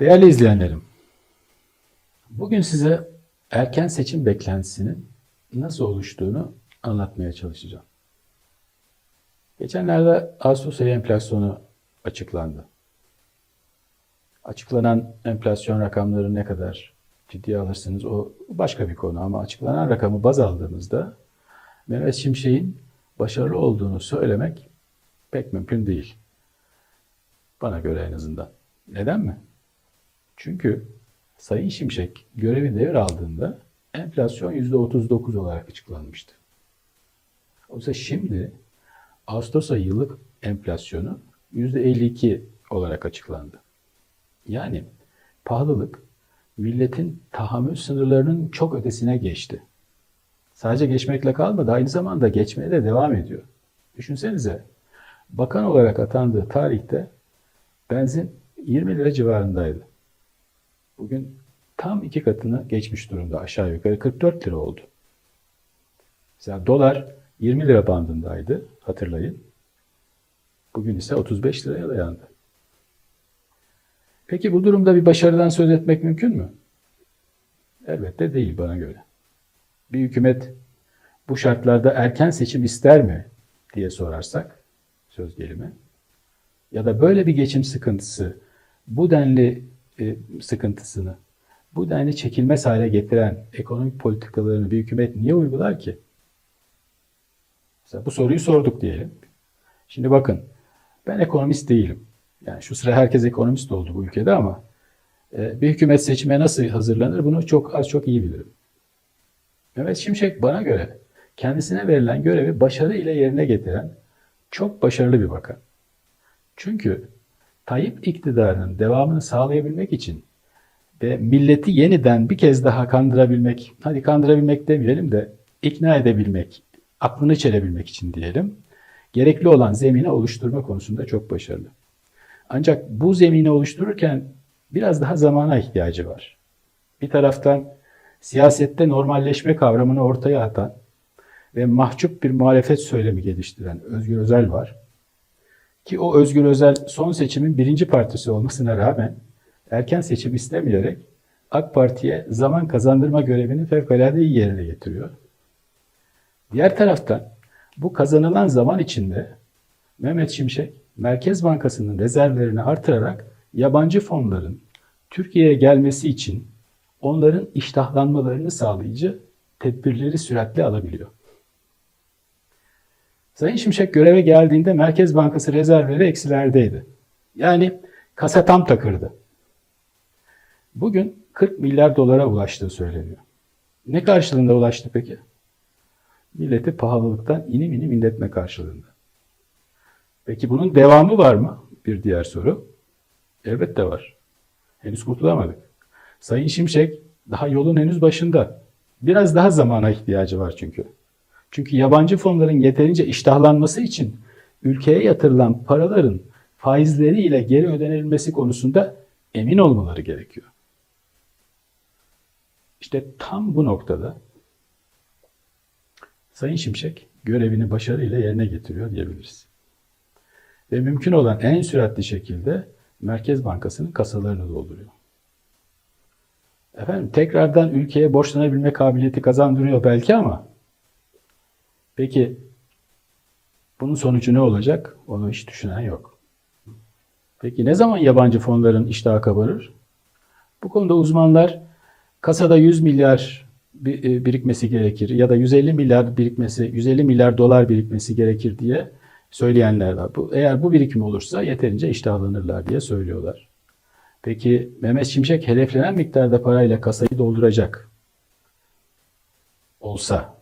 Değerli izleyenlerim, bugün size erken seçim beklentisinin nasıl oluştuğunu anlatmaya çalışacağım. Geçenlerde Ağustos ayı enflasyonu açıklandı. Açıklanan enflasyon rakamları ne kadar ciddiye alırsınız o başka bir konu ama açıklanan rakamı baz aldığımızda Mehmet Şimşek'in başarılı olduğunu söylemek pek mümkün değil. Bana göre en azından. Neden mi? Çünkü Sayın Şimşek görevi devraldığında enflasyon %39 olarak açıklanmıştı. Oysa şimdi Ağustos ayı yıllık enflasyonu %52 olarak açıklandı. Yani pahalılık milletin tahammül sınırlarının çok ötesine geçti. Sadece geçmekle kalmadı, aynı zamanda geçmeye de devam ediyor. Düşünsenize, bakan olarak atandığı tarihte benzin 20 lira civarındaydı. Bugün tam iki katını geçmiş durumda aşağı yukarı 44 lira oldu. Mesela dolar 20 lira bandındaydı hatırlayın. Bugün ise 35 liraya dayandı. Peki bu durumda bir başarıdan söz etmek mümkün mü? Elbette değil bana göre. Bir hükümet bu şartlarda erken seçim ister mi diye sorarsak söz gelimi ya da böyle bir geçim sıkıntısı bu denli sıkıntısını bu denli çekilmez hale getiren ekonomik politikalarını bir hükümet niye uygular ki? Mesela bu soruyu sorduk diyelim. Şimdi bakın ben ekonomist değilim. Yani şu sıra herkes ekonomist oldu bu ülkede ama e, bir hükümet seçime nasıl hazırlanır bunu çok az çok iyi bilirim. Mehmet Şimşek bana göre kendisine verilen görevi başarı ile yerine getiren çok başarılı bir bakan. Çünkü Tayyip iktidarının devamını sağlayabilmek için ve milleti yeniden bir kez daha kandırabilmek, hadi kandırabilmek demeyelim de ikna edebilmek, aklını çelebilmek için diyelim, gerekli olan zemini oluşturma konusunda çok başarılı. Ancak bu zemini oluştururken biraz daha zamana ihtiyacı var. Bir taraftan siyasette normalleşme kavramını ortaya atan ve mahcup bir muhalefet söylemi geliştiren Özgür Özel var. Ki o Özgür Özel son seçimin birinci partisi olmasına rağmen erken seçim istemeyerek AK Parti'ye zaman kazandırma görevini fevkalade iyi yerine getiriyor. Diğer taraftan bu kazanılan zaman içinde Mehmet Şimşek Merkez Bankası'nın rezervlerini artırarak yabancı fonların Türkiye'ye gelmesi için onların iştahlanmalarını sağlayıcı tedbirleri süratli alabiliyor. Sayın Şimşek göreve geldiğinde Merkez Bankası rezervleri eksilerdeydi. Yani kasa tam takırdı. Bugün 40 milyar dolara ulaştığı söyleniyor. Ne karşılığında ulaştı peki? Milleti pahalılıktan inim inim inletme karşılığında. Peki bunun devamı var mı? Bir diğer soru. Elbette var. Henüz kurtulamadık. Sayın Şimşek daha yolun henüz başında. Biraz daha zamana ihtiyacı var çünkü. Çünkü yabancı fonların yeterince iştahlanması için ülkeye yatırılan paraların faizleriyle geri ödenilmesi konusunda emin olmaları gerekiyor. İşte tam bu noktada Sayın Şimşek görevini başarıyla yerine getiriyor diyebiliriz. Ve mümkün olan en süratli şekilde Merkez Bankası'nın kasalarını dolduruyor. Efendim tekrardan ülkeye borçlanabilme kabiliyeti kazandırıyor belki ama peki bunun sonucu ne olacak? Onu hiç düşünen yok. Peki ne zaman yabancı fonların iştahı kabarır? Bu konuda uzmanlar kasada 100 milyar e, birikmesi gerekir ya da 150 milyar birikmesi, 150 milyar dolar birikmesi gerekir diye söyleyenler var. Bu, eğer bu birikim olursa yeterince iştahlanırlar diye söylüyorlar. Peki Mehmet Şimşek hedeflenen miktarda parayla kasayı dolduracak olsa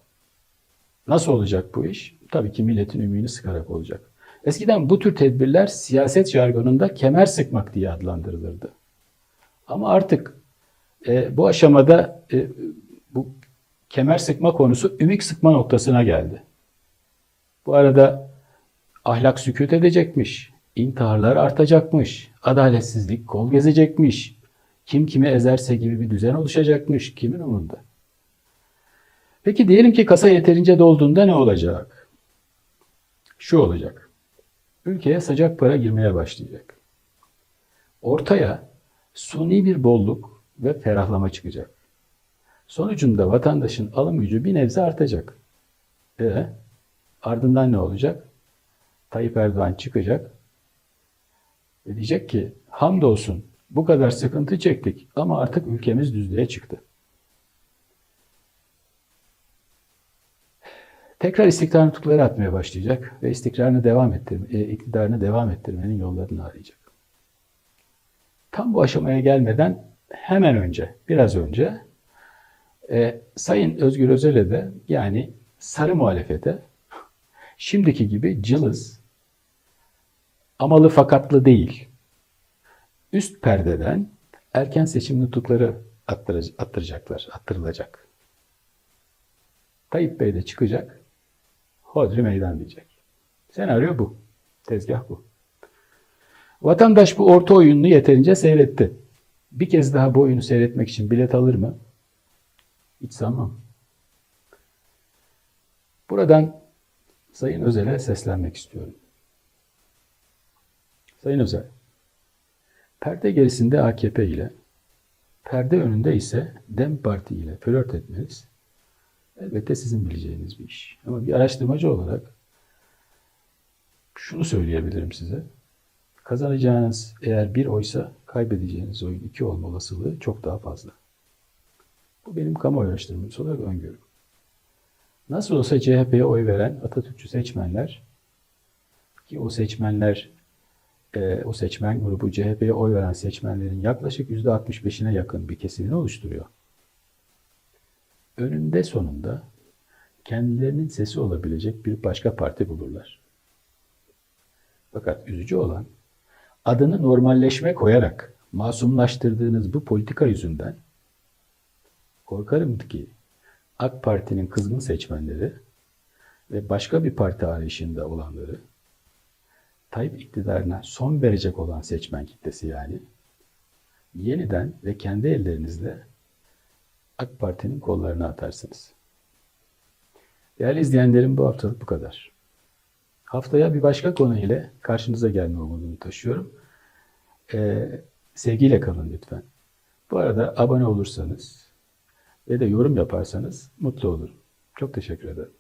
nasıl olacak bu iş? Tabii ki milletin ümüğünü sıkarak olacak. Eskiden bu tür tedbirler siyaset jargonunda kemer sıkmak diye adlandırılırdı. Ama artık e, bu aşamada e, bu kemer sıkma konusu ümük sıkma noktasına geldi. Bu arada ahlak sükut edecekmiş, intiharlar artacakmış, adaletsizlik kol gezecekmiş, kim kimi ezerse gibi bir düzen oluşacakmış, kimin umurunda? Peki diyelim ki kasa yeterince dolduğunda ne olacak? Şu olacak. Ülkeye sıcak para girmeye başlayacak. Ortaya suni bir bolluk ve ferahlama çıkacak. Sonucunda vatandaşın alım gücü bir nebze artacak. E, ardından ne olacak? Tayyip Erdoğan çıkacak ve diyecek ki hamdolsun bu kadar sıkıntı çektik ama artık ülkemiz düzlüğe çıktı. Tekrar istikrar nutukları atmaya başlayacak ve istikrarını devam ettirme, e, iktidarını devam ettirmenin yollarını arayacak. Tam bu aşamaya gelmeden hemen önce, biraz önce e, Sayın Özgür Özel'e de yani sarı muhalefete şimdiki gibi cılız, amalı fakatlı değil, üst perdeden erken seçim nutukları attıracak, attıracaklar, attırılacak. Tayyip Bey de çıkacak, hodri meydan diyecek. Senaryo bu, tezgah bu. Vatandaş bu orta oyununu yeterince seyretti. Bir kez daha bu oyunu seyretmek için bilet alır mı? Hiç sanmam. Buradan Sayın Özel'e seslenmek istiyorum. Sayın Özel, perde gerisinde AKP ile, perde önünde ise DEM Parti ile flört etmeniz elbette sizin bileceğiniz bir iş. Ama bir araştırmacı olarak şunu söyleyebilirim size. Kazanacağınız eğer bir oysa kaybedeceğiniz oyun iki olma olasılığı çok daha fazla. Bu benim kamuoyu araştırmacısı olarak öngörüm. Nasıl olsa CHP'ye oy veren Atatürkçü seçmenler ki o seçmenler e, o seçmen grubu CHP'ye oy veren seçmenlerin yaklaşık %65'ine yakın bir kesimini oluşturuyor. Önünde sonunda kendilerinin sesi olabilecek bir başka parti bulurlar. Fakat üzücü olan adını normalleşme koyarak masumlaştırdığınız bu politika yüzünden korkarım ki AK Parti'nin kızgın seçmenleri ve başka bir parti arayışında olanları Tayyip iktidarına son verecek olan seçmen kitlesi yani yeniden ve kendi ellerinizle AK Parti'nin kollarına atarsınız. Değerli izleyenlerim bu haftalık bu kadar. Haftaya bir başka konu ile karşınıza gelme umudunu taşıyorum. Ee, sevgiyle kalın lütfen. Bu arada abone olursanız ve de yorum yaparsanız mutlu olurum. Çok teşekkür ederim.